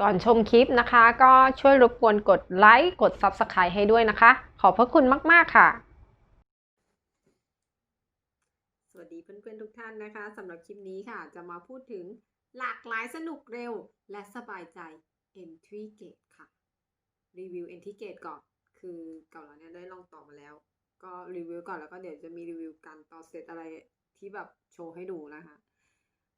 ก่อนชมคลิปนะคะ ก็ช่วยรบกวนกดไลค์กด Subscribe ให้ด้วยนะคะ ขอบพระคุณมาก ๆ ค่ะ สวัสดีเพื่อน ๆ ทุกท่านนะคะสำหรับคลิปนี้ค่ะ จะมาพูดถึงหลากหลายสนุกเร็วและสบายใจ Entry Gate ค่ะ รีวิว Entry Gate ก่อน คือเก่าแล้วเนี่ยได้ลองต่อมาแล้ว ก็รีวิวก่อนแล้วก็เดี๋ยวจะมีรีวิวการต่อเซตอะไรที่แบบโชว์ให้ดูนะคะ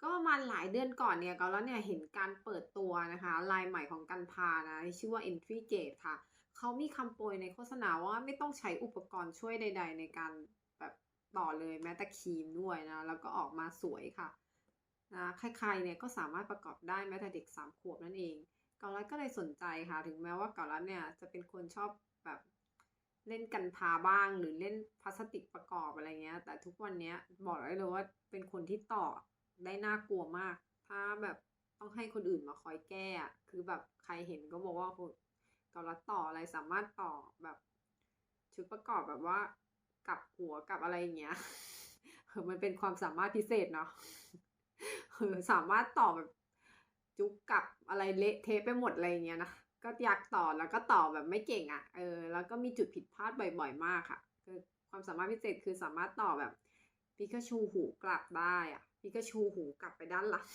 ก็ประมาณหลายเดือนก่อนเนี่ยเกาแล้วเนี่ยเห็นการเปิดตัวนะคะลายใหม่ของกันพานะชื่อว่า Entry Gate ค่ะ เขามีคำโปรยในโฆษณาว่าไม่ต้องใช้อุปกรณ์ช่วยใด ๆ ในการแบบต่อเลยแม้แต่ครีมด้วยนะ แล้วก็ออกมาสวยค่ะนะใครๆเนี่ยก็สามารถประกอบได้แม้แต่เด็กสามขวบนั่นเองเกาลัดก็เลยสนใจค่ะ ถึงแม้ว่าเกาลัดเนี่ยจะเป็นคนชอบแบบเล่นกันพาบ้างหรือเล่นพลาสติกประกอบอะไรเงี้ย แต่ทุกวันเนี้ยบอกได้เลยว่าเป็นคนที่ต่อ ได้น่ากลัวมาก ถ้าแบบต้องให้คนอื่นมาคอยแก้อะคือแบบใครเห็นก็บอกว่าโหเกาลัดต่ออะไรสามารถต่อแบบ ชุดประกอบแบบว่า กับหัวกับอะไรอย่างเงี้ยเออมันเป็นความสามารถพิเศษเนาะเออสามารถต่อแบบจุกกับอะไรเละเทะไปหมดอะไรอย่างเงี้ยนะก็อยากต่อแล้วก็ต่อแบบไม่เก่งอะ่ะ เออ แล้วก็มีจุดผิดพลาดบ่อย ๆ มากค่ะ คือความสามารถพิเศษคือสามารถต่อแบบ ปิกาชูหูกลับได้อะปิกาชูหูกลับไปด้านหลัง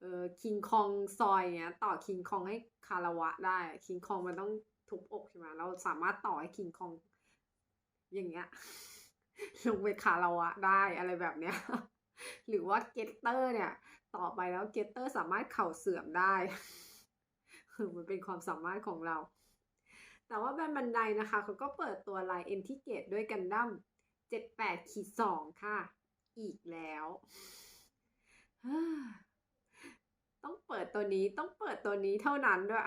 เออคิงคองซอยเงี้ยต่อคิงคองให้คาราวะได้คิงคองมันต้องทุบอกใช่ไหมเราสามารถต่อให้คิงคอง อย่างเงี้ยลงไปคาราวะได้อะไรแบบเนี้ยหรือว่าเกตเตอร์เนี่ย ต่อไปแล้วเกตเตอร์สามารถเข่าเสื่อมได้มันเป็นความสามารถของเรา แต่ว่าแบนบันไดนะคะเขาก็เปิดตัวลายเอ็นทิเกตด้วยกันดั้ม 78ขีด2ค่ะ อีกแล้ว ต้องเปิดตัวนี้ต้องเปิดตัวนี้เท่านั้นด้วย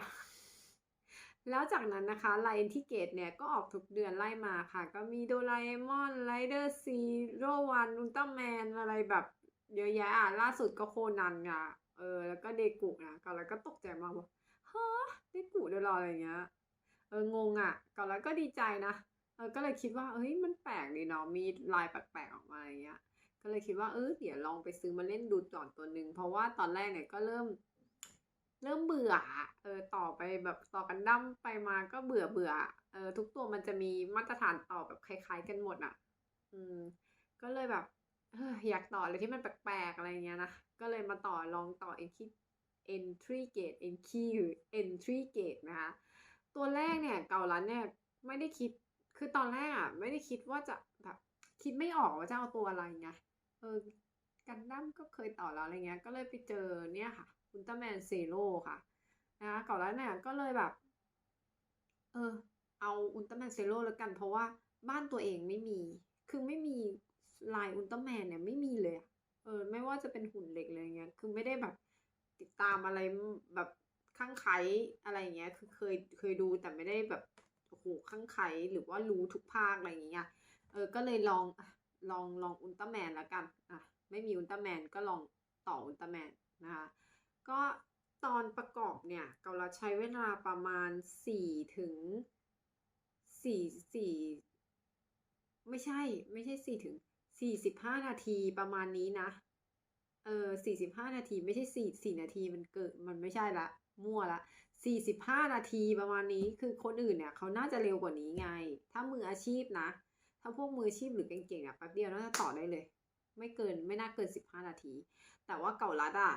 แล้วจากนั้นนะคะไลน์ที่เกตเนี่ย ก็ออกทุกเดือนไล่มาค่ะ ก็มีโดราเอมอนไรเดอร์ซีโรวันอุลตร้าแมนอะไรแบบเยอะแยะอะล่าสุดก็โคนันอะเออ แล้วก็เดกุนะก็แล้วก็ตกใจมากว่าฮะเดกุเดรออะไรเงี้ยเอองงอะก็แล้วก็ดีใจนะ ออก็เลยคิดว่าเฮ้ยมันแปลกดีเนาะมีลายแปลกๆออกมาอะไรเงี้ย ก็เลยคิดว่าเออเดี๋ยวลองไปซื้อมาเล่นดูก่อนตัวหนึ่งเพราะว่าตอนแรกเนี่ยก็เริ่ม เริ่มเบื่อเออต่อไปแบบต่อกันดั้มไปมาก็เบื่อเบื่อเออทุกตัวมันจะมีมาตรฐานต่อแบบคล้าย ๆ กันหมดอะ อืม ก็เลยแบบเอออยากต่ออะไรที่มันแปลกๆอะไรเงี้ยนะ ก็เลยมาต่อลองต่อ entry entry gate entry entry gate นะคะ ตัวแรกเนี่ยเกาลันเนี่ยไม่ได้คิด คือตอนแรกอะไม่ได้คิดว่าจะแบบคิดไม่ออกว่าจะเอาตัวอะไรไงเออกันดั้มก็เคยต่อแล้วอะไรเงี้ย ก็เลยไปเจอเนี่ยค่ะอุลตร้าแมนเซโร่ค่ะนะคะก่อนแล้วเนี่ยก็เลยแบบ เออ เอาอุลตร้าแมนเซโร่แล้วกัน เพราะว่าบ้านตัวเองไม่มี คือไม่มีลายอุลตร้าแมนเนี่ยไม่มีเลยเออ ไม่ว่าจะเป็นหุ่นเหล็กเลยเงี้ย คือไม่ได้แบบ ติดตามอะไรแบบข้างไคล้อะไรเงี้ย คือเคยเคยดูแต่ไม่ได้แบบ โอ้โหข้างไคล้หรือว่ารู้ทุกภาคอะไรอย่างเงี้ยเออก็เลยลองลองลองอุลตร้าแมนแล้วกันอะไม่มีอุลตร้าแมนก็ลองต่ออุลตร้าแมนนะคะก็ตอนประกอบเนี่ยเราใช้เวลาประมาณสี่ถึงสี่สี่ไม่ใช่ไม่ใช่สี่ถึงสี่สิบห้านาทีประมาณนี้นะเออสี่สิบห้านาทีไม่ใช่สี่สี่นาทีมันเกิดมันไม่ใช่ละ มั่วละ สี่สิบห้านาทีประมาณนี้คือคนอื่นเนี่ยเขาน่าจะเร็วกว่านี้ไง ถ้ามืออาชีพนะ ถ้าพวกมืออาชีพหรือเก่งๆอะแป๊บเดียวน่าจะต่อได้เลย ไม่เกินไม่น่าเกินสิบห้านาที แต่ว่าเก่าลัดอะ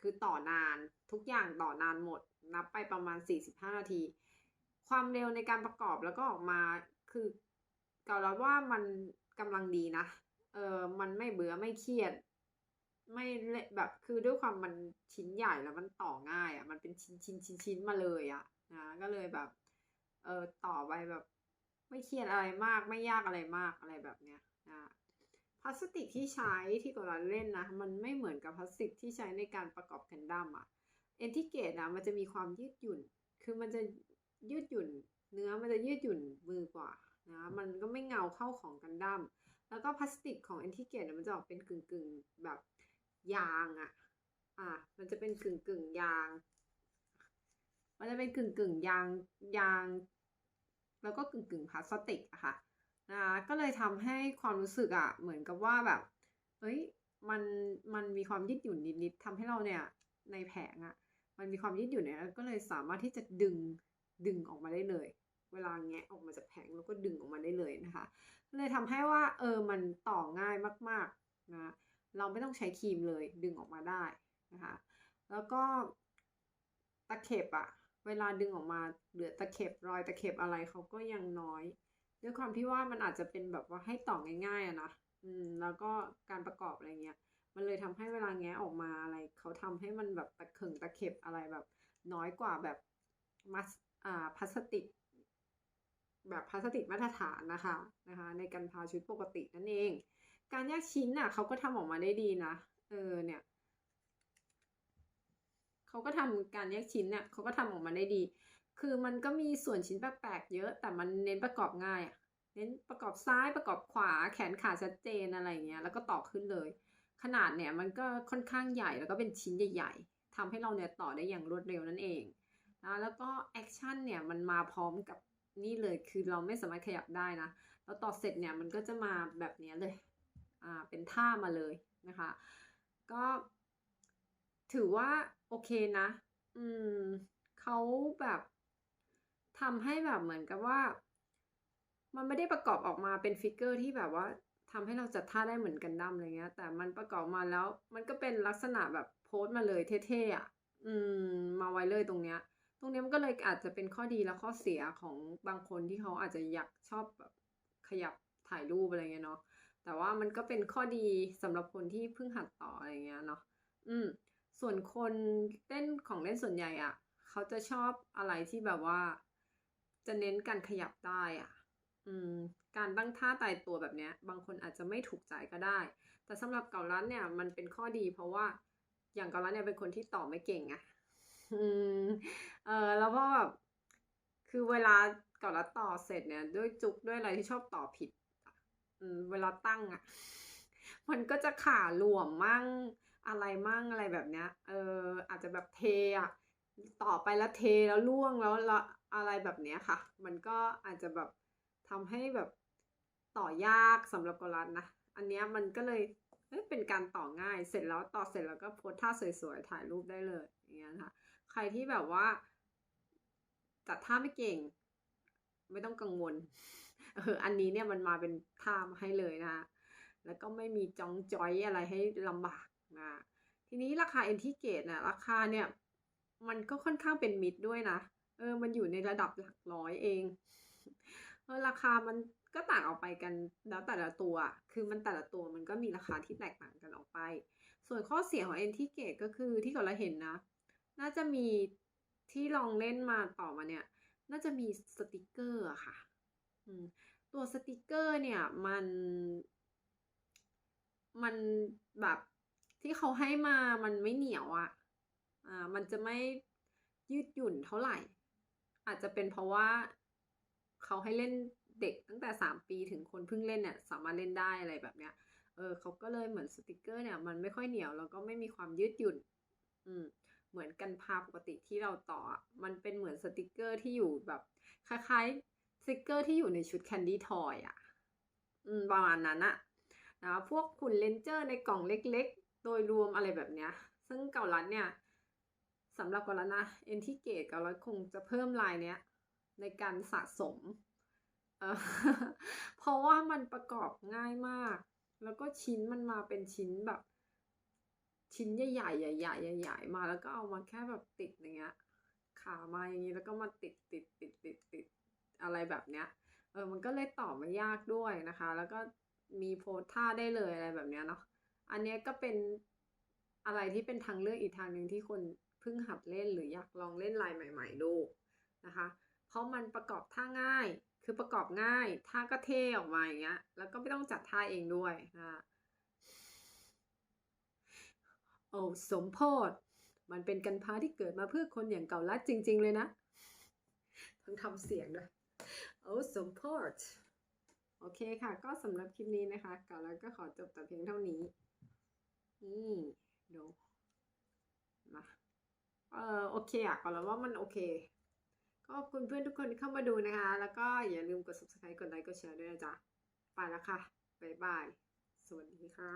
คือต่อนานทุกอย่างต่อนานหมด นับไปประมาณ 45 นาที ความเร็วในการประกอบแล้วก็ออกมาคือเก่าลัดว่ามันกำลังดีนะเออมันไม่เบื่อไม่เครียด ไม่เละแบบคือด้วยความมันชิ้นใหญ่แล้วมันต่อง่ายอะ่ะมันเป็นชิ้นชิ้นชิ้นชิ้นมาเลยอะ่ะนะก็เลยแบบ เออต่อไปแบบ ไม่เครียดอะไรมากไม่ยากอะไรมากอะไรแบบเนี้ยนะพลาสติกที่ใช้ที่กราเล่นนะ มันไม่เหมือนกับพลาสติกที่ใช้ในการประกอบกันดั้มอะเอนทิเกตนะมันจะมีความยืดหยุ่น คือมันจะยืดหยุ่น เนื้อมันจะยืดหยุ่นมือกว่านะมันก็ไม่เงาเข้าของกันดั้มแล้วก็พลาสติกของเอนทิเกตมันจะออกเป็นกึ่งกึ่งๆแบบ ยางอะอะ มันจะเป็นกึ่งกึ่งยาง มันจะเป็นกึ่งกึ่งยางยาง แล้วก็กึ่งกึ่งพลาสติกอะค่ะนะก็เลยทำให้ความรู้สึกอะเหมือนกับว่าแบบ เอ้ย มัน มันมีความยืดหยุ่นนิดๆทำให้เราเนี่ย ในแผงอะมันมีความยืดหยุ่นเนี่ยก็เลยสามารถที่จะดึง ดึงออกมาได้เลย เวลาแงะออกมาจากแผงแล้วก็ดึงออกมาได้เลยนะคะ เลยทำให้ว่า เออ มันต่อง่ายมาก ๆ นะ เราไม่ต้องใช้ครีมเลยดึงออกมาได้นะคะแล้วก็ตะเข็บอะเวลาดึงออกมาเหลือตะเข็บรอยตะเข็บอะไรเขาก็ยังน้อย ด้วยความที่ว่ามันอาจจะเป็นแบบว่าให้ต่อง่ายๆอะนะอืมแล้วก็การประกอบอะไรเงี้ยมันเลยทำให้เวลาแงะออกมาอะไรเขาทำให้มันแบบตะเข่งตะเข็บอะไรแบบ น้อยกว่าแบบมัสอ่าพลาสติก แบบพลาสติกมาตรฐานนะคะนะคะ ในการพาชุดปกตินั่นเอง การแยกชิ้นน่ะเขาก็ทำออกมาได้ดีนะ เออเนี่ยเขาก็ทำการแยกชิ้นเนี่ยเขาก็ทำออกมาได้ดี คือมันก็มีส่วนชิ้นแปลกๆเยอะ แต่มันเน้นประกอบง่ายอะเน้นประกอบซ้ายประกอบขวาแขนขาชัดเจนอะไรเงี้ย แล้วก็ต่อขึ้นเลย ขนาดเนี่ยมันก็ค่อนข้างใหญ่แล้วก็เป็นชิ้นใหญ่ๆทำให้เราเนี่ยต่อได้อย่างรวดเร็วนั่นเองนะแล้วก็แอคชั่นเนี่ยมันมาพร้อมกับนี่เลยคือเราไม่สามารถขยับได้นะ แล้วต่อเสร็จเนี่ยมันก็จะมาแบบนี้เลย เป็นท่ามาเลยนะคะ ก็ถือว่าโอเคนะ อืมเขาแบบทำให้แบบเหมือนกับว่า มันไม่ได้ประกอบออกมาเป็นฟิกเกอร์ที่แบบว่าทำให้เราจัดท่าได้เหมือนกันดั้มอะไรเงี้ย แต่มันประกอบมาแล้ว มันก็เป็นลักษณะแบบโพสต์มาเลยเท่ๆอะ อืม มาไว้เลยตรงเนี้ย ตรงเนี้ยมันก็เลยอาจจะเป็นข้อดีและข้อเสียของบางคนที่เขาอาจจะอยากชอบแบบขยับถ่ายรูปอะไรเงี้ยเนาะ แต่ว่ามันก็เป็นข้อดีสำหรับคนที่เพิ่งหัดต่ออะไรเงี้ยเนาะอืม ส่วนคนเล่นของเล่นส่วนใหญ่อะเขาจะชอบอะไรที่แบบว่า จะเน้นการขยับได้อะอืม การตั้งท่าตายตัวแบบเนี้ย บางคนอาจจะไม่ถูกใจก็ได้ แต่สำหรับเกาลัดเนี่ย มันเป็นข้อดี เพราะว่าอย่างเกาลัดเนี่ยเป็นคนที่ต่อไม่เก่งอะอืมเออแล้วก็แบบคือเวลาเกาลัดต่อเสร็จเนี่ย ด้วยจุกด้วยอะไรที่ชอบต่อผิด เวลาตั้งอะมันก็จะขาหลวมมั่งอะไรมั่งอะไรแบบเนี้ย เอออาจจะแบบเทอะต่อไปแล้วเทแล้วล่วงแล้วล้วอะไรแบบเนี้ยค่ะ มันก็อาจจะแบบทำให้แบบต่อยากสำหรับกอลัดนะ อันเนี้ยมันก็เลยเอ้ยเป็นการต่อง่ายเสร็จแล้วต่อเสร็จแล้วก็โพสท่าสวยๆถ่ายรูปได้เลยอย่างเงี้ยนะคะใครที่แบบว่าจัดท่าไม่เก่ง ไม่ต้องกังวล เอออันนี้เนี่ยมันมาเป็นท่ามาให้เลยนะแล้วก็ไม่มีจองจอยอะไรให้ลำบากนะทีนี้ราคาเอ็นทิเกตนะราคาเนี่ยมันก็ค่อนข้างเป็นมิดด้วยนะเออมันอยู่ในระดับหลักร้อยเองเออราคามันก็ต่างออกไปกันแล้วแต่ละตัว คือมันแต่ละตัวมันก็มีราคาที่แตกต่างกันออกไป ส่วนข้อเสียของเอ็นทิเกตก็คือที่ก่อนเราเห็นนะ น่าจะมีที่ลองเล่นมาต่อมาเนี่ย น่าจะมีสติกเกอร์อะค่ะ ตัวสติกเกอร์เนี่ยมัน มันแบบที่เขาให้มามันไม่เหนียวอะอ่ามันจะไม่ยืดหยุ่นเท่าไหร่ อาจจะเป็นเพราะว่าเขาให้เล่นเด็กตั้งแต่สามปีถึงคนเพิ่งเล่นเนี่ยสามารถเล่นได้อะไรแบบเนี้ย เออเขาก็เลยเหมือนสติกเกอร์เนี่ยมันไม่ค่อยเหนียวแล้วก็ไม่มีความยืดหยุ่น อืม เหมือนกันพาปกติที่เราต่อ มันเป็นเหมือนสติกเกอร์ที่อยู่แบบคล้ายๆ สติกเกอร์ที่อยู่ในชุดแคนดี้ทอยอะอประมาณนั้นอะนะพวกหุ่นเลนเจอร์ในกล่องเล็กๆ โดยรวมอะไรแบบเนี้ย ซึ่งเกาลัดเนี่ยสำหรับเกาลัดนะเอนทิเกตเกาลัดคงจะเพิ่มลายเนี้ยในการสะสมเเพราะว่ามันประกอบง่ายมาก แล้วก็ชิ้นมันมาเป็นชิ้นแบบ ชิ้นใหญ่ๆใหญ่ๆใหญ่ๆมาแล้วก็เอามาแค่แบบติดอย่างเงี้ยขามาอย่างนี้แล้วก็มาติดติดติดติดติด อะไรแบบเนี้ยเออมันก็เลยตอไม่ยากด้วยนะคะ แล้วก็มีโพสท่าได้เลยอะไรแบบเนี้ยเนาะอันเนี้ยก็เป็นอะไรที่เป็นทางเลือกอีกทางหนึ่งที่คนเพิ่งหัดเล่นหรืออยากลองเล่นลายใหม่ ๆ ดูนะคะ เพราะมันประกอบท่าง่าย คือประกอบง่ายท่าก็เท่ออกมาอย่างเงี้ย แล้วก็ไม่ต้องจัดท่าเองด้วยนะโอ้สมโพธมันเป็นกันพาที่เกิดมาเพื่อคนอย่างเก่าลัดจริง ๆ เลยนะต้งทำเสียงด้วย โอ้สมโพธโอเคค่ะ ก็สำหรับคลิปนี้นะคะก่าลัดก็ขอจบแต่เพียงเท่านี้ นี่ดูมาเออโอเคอะก่อนแล้วว่ามันโอเค ก็ขอบคุณเพื่อนทุกคนที่เข้ามาดูนะคะ แล้วก็อย่าลืมกด subscribe กดไลค์กดแชร์ด้วยนะจ๊ะ ไปแล้วค่ะ บ๊ายบาย สวัสดีค่ะ